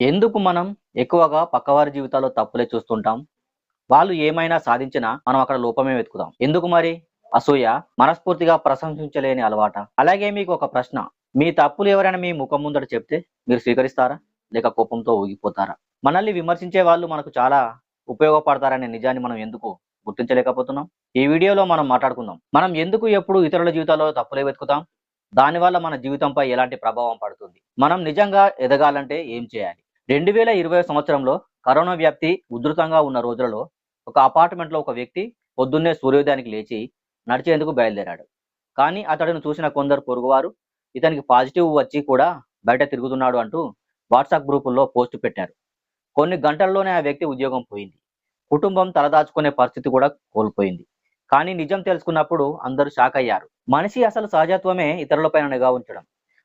ఎందుకు మనం ఎక్కువగా పక్కవారి జీవితాల్లో తప్పులే చూస్తుంటాం? వాళ్ళు ఏమైనా సాధించినా మనం అక్కడ లోపమే వెతుకుతాం. ఎందుకు మరి? అసూయ మనస్ఫూర్తిగా ప్రశంసించలేని అలవాట. అలాగే మీకు ఒక ప్రశ్న. మీ తప్పులు ఎవరైనా మీ ముఖం ముందట చెప్తే మీరు స్వీకరిస్తారా? లేక కోపంతో ఊగిపోతారా? మనల్ని విమర్శించే వాళ్ళు మనకు చాలా ఉపయోగపడతారనే నిజాన్ని మనం ఎందుకు గుర్తించలేకపోతున్నాం? ఈ వీడియోలో మనం మాట్లాడుకుందాం. మనం ఎందుకు ఎప్పుడు ఇతరుల జీవితాల్లో తప్పులే వెతుకుతాం? దానివల్ల మన జీవితంపై ఎలాంటి ప్రభావం పడుతుంది? మనం నిజంగా ఎదగాలంటే ఏం చేయాలి? రెండు వేల ఇరవై సంవత్సరంలో కరోనా వ్యాప్తి ఉధృతంగా ఉన్న రోజులలో ఒక అపార్ట్మెంట్లో ఒక వ్యక్తి పొద్దున్నే సూర్యోదయానికి లేచి నడిచేందుకు బయలుదేరాడు. కానీ అతడిని చూసిన కొందరు పొరుగువారు ఇతనికి పాజిటివ్ వచ్చి కూడా బయట తిరుగుతున్నాడు అంటూ వాట్సాప్ గ్రూపుల్లో పోస్ట్ పెట్టారు. కొన్ని గంటల్లోనే ఆ వ్యక్తి ఉద్యోగం పోయింది. కుటుంబం తలదాచుకునే పరిస్థితి కూడా కోల్పోయింది. కానీ నిజం తెలుసుకున్నప్పుడు అందరూ షాక్ అయ్యారు. మనిషి అసలు సహజత్వమే ఇతరులపైన నిఘా ఉంచడం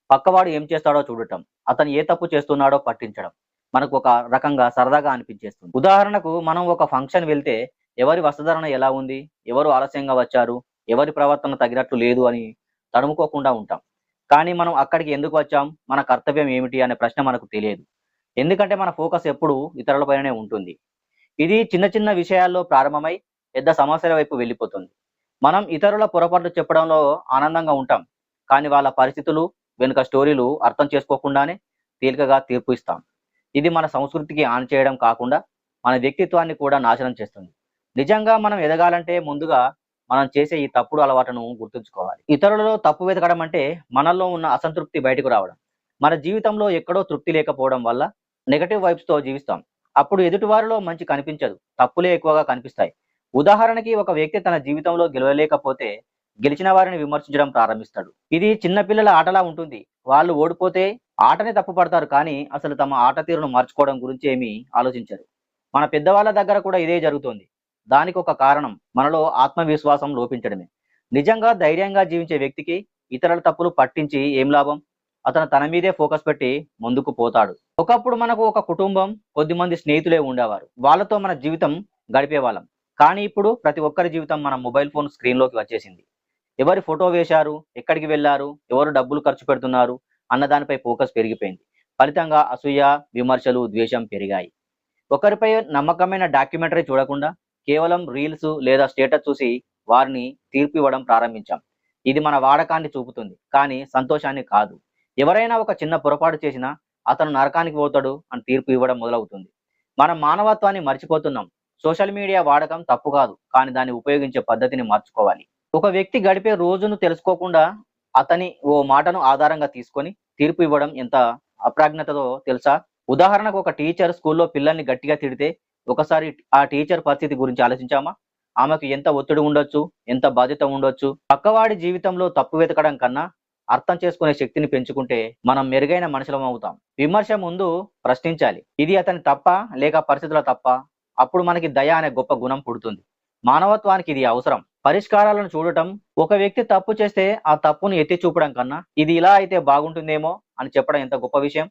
పక్కవాడు ఏం చేస్తాడో చూడటం అతను ఏ తప్పు చేస్తున్నాడో పట్టించడం. మనకు ఒక రకంగా సరదాగా అనిపించేస్తుంది. ఉదాహరణకు మనం ఒక ఫంక్షన్ వెళ్తే ఎవరి వస్త్రధారణ ఎలా ఉంది? ఎవరు ఆలస్యంగా వచ్చారు? ఎవరి ప్రవర్తన తగినట్లు లేదు అని తడుముకోకుండా ఉంటాం. కానీ మనం అక్కడికి ఎందుకు వచ్చాం? మన కర్తవ్యం ఏమిటి? అనే ప్రశ్న మనకు తెలియదు. ఎందుకంటే మన ఫోకస్ ఎప్పుడు ఇతరులపైనే ఉంటుంది. ఇది చిన్న చిన్న విషయాల్లో ప్రారంభమై పెద్ద సమస్యల వైపు వెళ్ళిపోతుంది. మనం ఇతరుల పొరపాట్లు చెప్పడంలో ఆనందంగా ఉంటాం. కానీ వాళ్ళ పరిస్థితులు వెనుక స్టోరీలు అర్థం చేసుకోకుండానే తేలికగా తీర్పు ఇస్తాం. ఇది మన సంస్కృతికి ఆన్ చేయడం కాకుండా మన వ్యక్తిత్వాన్ని కూడా నాశనం చేస్తుంది. నిజంగా మనం ఎదగాలంటే ముందుగా మనం చేసే ఈ తప్పుడు అలవాటును గుర్తుంచుకోవాలి. ఇతరులలో తప్పు వెతకడం అంటే మనల్లో ఉన్న అసంతృప్తి బయటకు రావడం. మన జీవితంలో ఎక్కడో తృప్తి లేకపోవడం వల్ల నెగటివ్ వైబ్స్తో జీవిస్తాం. అప్పుడు ఎదుటివారిలో మంచి కనిపించదు. తప్పులే ఎక్కువగా కనిపిస్తాయి. ఉదాహరణకి ఒక వ్యక్తి తన జీవితంలో గెలవలేకపోతే గెలిచిన వారిని విమర్శించడం ప్రారంభిస్తాడు. ఇది చిన్నపిల్లల ఆటలా ఉంటుంది. వాళ్ళు ఓడిపోతే ఆటనే తప్పుపడతారు కానీ అసలు తమ ఆట తీరును మార్చుకోవడం గురించి ఏమీ ఆలోచించరు. మన పెద్దవాళ్ళ దగ్గర కూడా ఇదే జరుగుతోంది. దానికి ఒక కారణం మనలో ఆత్మవిశ్వాసం లోపించడమే. నిజంగా ధైర్యంగా జీవించే వ్యక్తికి ఇతరుల తప్పులు పట్టించి ఏం లాభం? అతను తన మీదే ఫోకస్ పెట్టి ముందుకు పోతాడు. ఒకప్పుడు మనకు ఒక కుటుంబం కొద్దిమంది స్నేహితులే ఉండేవారు. వాళ్ళతో మన జీవితం గడిపేవాళ్ళం కానీ ఇప్పుడు ప్రతి ఒక్కరి జీవితం మన మొబైల్ ఫోన్ స్క్రీన్లోకి వచ్చేసింది. ఎవరి ఫోటో వేశారు? ఎక్కడికి వెళ్ళారు? ఎవరు డబ్బులు ఖర్చు పెడుతున్నారు? అన్నదానిపై ఫోకస్ పెరిగిపోయింది. ఫలితంగా అసూయ విమర్శలు ద్వేషం పెరిగాయి. ఒకరిపై నమ్మకమైన డాక్యుమెంటరీ చూడకుండా కేవలం రీల్స్ లేదా స్టేటస్ చూసి వారిని తీర్పు ఇవ్వడం ప్రారంభించాం. ఇది మన వాడకాన్ని చూపుతుంది కానీ సంతోషాన్ని కాదు. ఎవరైనా ఒక చిన్న పొరపాటు చేసినా అతను నరకానికి పోతాడు అని తీర్పు ఇవ్వడం మొదలవుతుంది. మనం మానవత్వాన్ని మర్చిపోతున్నాం. సోషల్ మీడియా వాడకం తప్పు కాదు కానీ దాన్ని ఉపయోగించే పద్ధతిని మార్చుకోవాలి. ఒక వ్యక్తి గడిపే రోజును తెలుసుకోకుండా అతని ఓ మాటను ఆధారంగా తీసుకొని తీర్పు ఇవ్వడం ఎంత అప్రాజ్ఞతతో తెలుసా? ఉదాహరణకు ఒక టీచర్ స్కూల్లో పిల్లల్ని గట్టిగా తిడితే ఒకసారి ఆ టీచర్ పరిస్థితి గురించి ఆలోచించామా? ఆమెకు ఎంత ఒత్తిడి ఉండొచ్చు? ఎంత బాధ్యత ఉండొచ్చు? పక్కవాడి జీవితంలో తప్పు వెతకడం కన్నా అర్థం చేసుకునే శక్తిని పెంచుకుంటే మనం మెరుగైన మనుషులం అవుతాం. విమర్శ ముందు ప్రశ్నించాలి. ఇది అతని తప్ప లేక పరిస్థితుల తప్ప? అప్పుడు మనకి దయ అనే గొప్ప గుణం పుడుతుంది. మానవత్వానికి ఇది అవసరం. పరిష్కారాలను చూడటం ఒక వ్యక్తి తప్పు చేస్తే ఆ తప్పును ఎత్తి చూపడం కన్నా ఇది ఇలా అయితే బాగుంటుందేమో అని చెప్పడం ఎంత గొప్ప విషయం?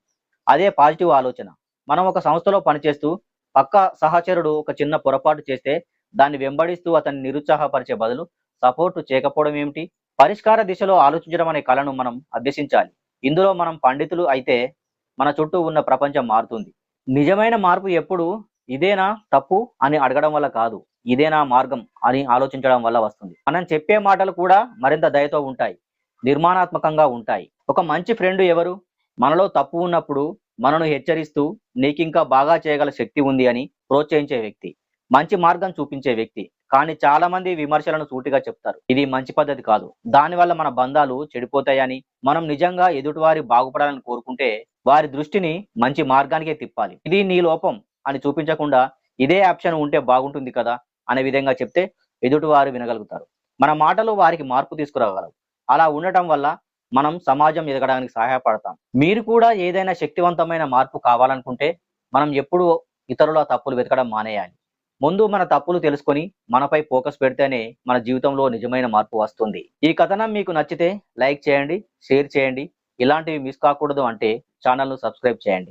అదే పాజిటివ్ ఆలోచన. మనం ఒక సంస్థలో పనిచేస్తూ పక్క సహచరుడు ఒక చిన్న పొరపాటు చేస్తే దాన్ని వెంబడిస్తూ అతన్ని నిరుత్సాహపరిచే బదులు సపోర్ట్ చేయకపోవడం ఏమిటి? పరిష్కార దిశలో ఆలోచించడం అనే కళను మనం అభ్యసించాలి. ఇందులో మనం పండితులు అయితే మన చుట్టూ ఉన్న ప్రపంచం మారుతుంది. నిజమైన మార్పు ఎప్పుడు ఇదేనా తప్పు అని అడగడం వల్ల కాదు. ఇదే నా మార్గం అని ఆలోచించడం వల్ల వస్తుంది. మనం చెప్పే మాటలు కూడా మరింత దయతో ఉంటాయి నిర్మాణాత్మకంగా ఉంటాయి. ఒక మంచి ఫ్రెండ్ ఎవరు? మనలో తప్పు ఉన్నప్పుడు మనను హెచ్చరిస్తూ నీకింకా బాగా చేయగల శక్తి ఉంది అని ప్రోత్సహించే వ్యక్తి మంచి మార్గం చూపించే వ్యక్తి. కానీ చాలా మంది విమర్శలను సూటిగా చెప్తారు. ఇది మంచి పద్ధతి కాదు. దానివల్ల మన బంధాలు చెడిపోతాయని మనం నిజంగా ఎదుటివారి బాగుపడాలని కోరుకుంటే వారి దృష్టిని మంచి మార్గానికే తిప్పాలి. ఇది నీ లోపం అని చూపించకుండా ఇదే ఆప్షన్ ఉంటే బాగుంటుంది కదా? అనే విధంగా చెప్తే ఎదుటివారు వినగలుగుతారు. మన మాటలు వారికి మార్పు తీసుకురాగలవు. అలా ఉండటం వల్ల మనం సమాజం ఎదగడానికి సహాయపడతాం. మీరు కూడా ఏదైనా శక్తివంతమైన మార్పు కావాలనుకుంటే మనం ఎప్పుడు ఇతరుల తప్పులు వెతకడం మానేయాలి. ముందు మన తప్పులు తెలుసుకొని మనపై ఫోకస్ పెడితేనే మన జీవితంలో నిజమైన మార్పు వస్తుంది. ఈ కథనం మీకు నచ్చితే లైక్ చేయండి షేర్ చేయండి. ఇలాంటివి మిస్ కాకూడదు అంటే ఛానల్ను సబ్స్క్రైబ్ చేయండి.